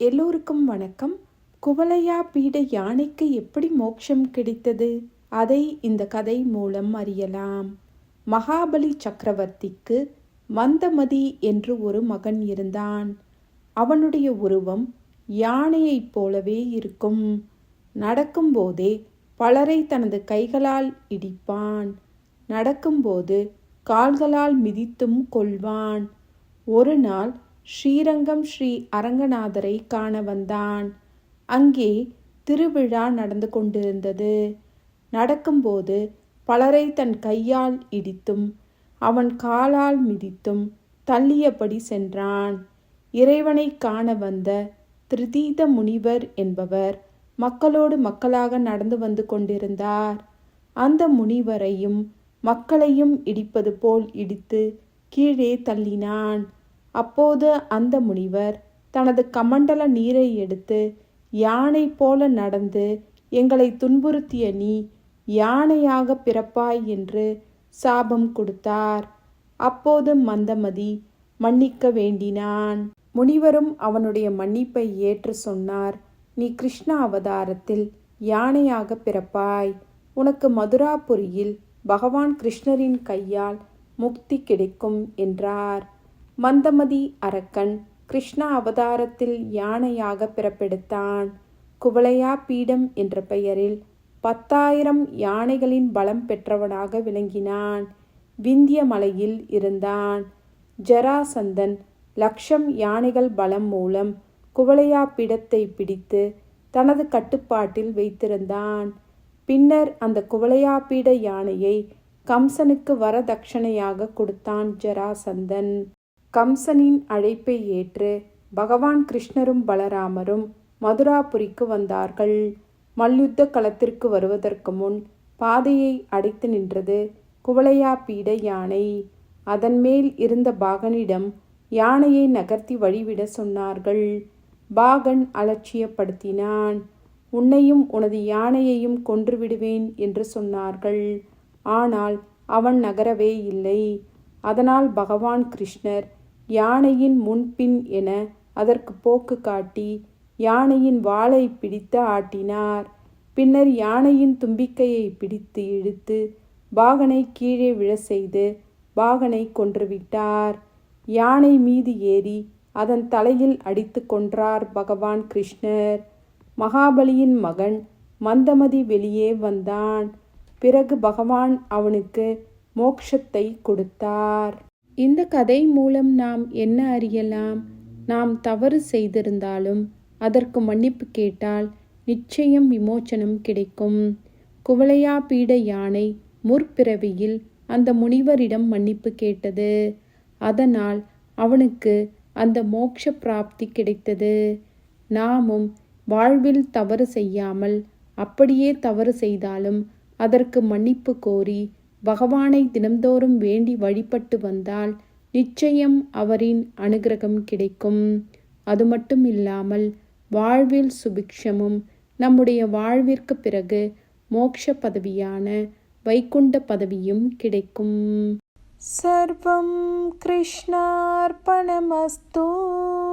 எல்லோருக்கும் வணக்கம். குவலையா பீட யானைக்கு எப்படி மோட்சம் கிடைத்தது? அதை இந்த கதை மூலம் அறியலாம். மகாபலி சக்கரவர்த்திக்கு மந்தமதி என்று ஒரு மகன் இருந்தான். அவனுடைய உருவம் யானையைப் போலவே இருக்கும். நடக்கும்போதே பலரை தனது கைகளால் இடிப்பான். நடக்கும்போது கால்களால் மிதித்தும் கொள்வான். ஒரு நாள் ஸ்ரீரங்கம் ஸ்ரீ அரங்கநாதரை காண வந்தான். அங்கே திருவிழா நடந்து கொண்டிருந்தது. நடக்கும்போது பலரை தன் கையால் இடித்தும் அவன் காலால் மிதித்தும் தள்ளியபடி சென்றான். இறைவனை காண வந்த திருதீத முனிவர் என்பவர் மக்களோடு மக்களாக நடந்து வந்து கொண்டிருந்தார். அந்த முனிவரையும் மக்களையும் இடிப்பது போல் இடித்து கீழே தள்ளினான். அப்போது அந்த முனிவர் தனது கமண்டல நீரை எடுத்து யானை போல நடந்து எங்களை துன்புறுத்திய நீ யானையாக பிறப்பாய் என்று சாபம் கொடுத்தார். அப்போது மந்தமதி மன்னிக்க வேண்டினான். முனிவரும் அவனுடைய மன்னிப்பை ஏற்று சொன்னார். நீ கிருஷ்ண அவதாரத்தில் யானையாக பிறப்பாய். உனக்கு மதுராபுரியில் பகவான் கிருஷ்ணரின் கையால் முக்தி கிடைக்கும் என்றார். மந்தமதி அரக்கன் கிருஷ்ண அவதாரத்தில் யானையாக பிறப்பெடுத்தான். குவளையா பீடம் என்ற பெயரில் பத்தாயிரம் யானைகளின் பலம் பெற்றவனாக விளங்கினான். விந்திய மலையில் இருந்தான். ஜராசந்தன் லக்ஷம் யானைகள் பலம் மூலம் குவளையா பீடத்தை பிடித்து தனது கட்டுப்பாட்டில் வைத்திருந்தான். பின்னர் அந்த குவளையாபீட யானையை கம்சனுக்கு வரதட்சணையாக கொடுத்தான் ஜராசந்தன். கம்சனின் அழைப்பை ஏற்று பகவான் கிருஷ்ணரும் பலராமரும் மதுராபுரிக்கு வந்தார்கள். மல்யுத்த களத்திற்கு வருவதற்கு முன் பாதையை அடைத்து நின்றது குவளையா பீட யானை. அதன் மேல் இருந்த பாகனிடம் யானையை நகர்த்தி வழிவிட சொன்னார்கள். பாகன் அலட்சியப்படுத்தினான். உன்னையும் உனது யானையையும் கொன்றுவிடுவேன் என்று சொன்னார்கள். ஆனால் அவன் நகரவே இல்லை. அதனால் பகவான் கிருஷ்ணர் யானையின் முன்பின் என அதற்கு போக்கு காட்டி யானையின் வாளை பிடித்து ஆட்டினார். பின்னர் யானையின் தும்பிக்கையை பிடித்து இழுத்து பாகனை கீழே விழ செய்து பாகனை கொன்றுவிட்டார். யானை மீது ஏறி அதன் தலையில் அடித்து கொன்றார் பகவான் கிருஷ்ணர். மகாபலியின் மகன் மந்தமதி வெளியே வந்தான். பிறகு பகவான் அவனுக்கு மோக்ஷத்தை கொடுத்தார். இந்த கதை மூலம் நாம் என்ன அறியலாம்? நாம் தவறு செய்திருந்தாலும் அதற்கு மன்னிப்பு கேட்டால் நிச்சயம் விமோச்சனம் கிடைக்கும். குவளையா பீட யானை முற்பிறவியில் அந்த முனிவரிடம் மன்னிப்பு கேட்டது. அதனால் அவனுக்கு அந்த மோட்ச பிராப்தி கிடைத்தது. நாமும் வாழ்வில் தவறு செய்யாமல் அப்படியே தவறு செய்தாலும் அதற்கு மன்னிப்பு கோரி பகவானை தினந்தோறும் வேண்டி வழிபட்டு வந்தால் நிச்சயம் அவரின் அனுகிரகம் கிடைக்கும். அது மட்டும் இல்லாமல் வாழ்வில் சுபிக்ஷமும் நம்முடைய வாழ்விற்கு பிறகு மோக்ஷ பதவியான வைகுண்ட பதவியும் கிடைக்கும். சர்வம் கிருஷ்ணார்பணமஸ்தூ.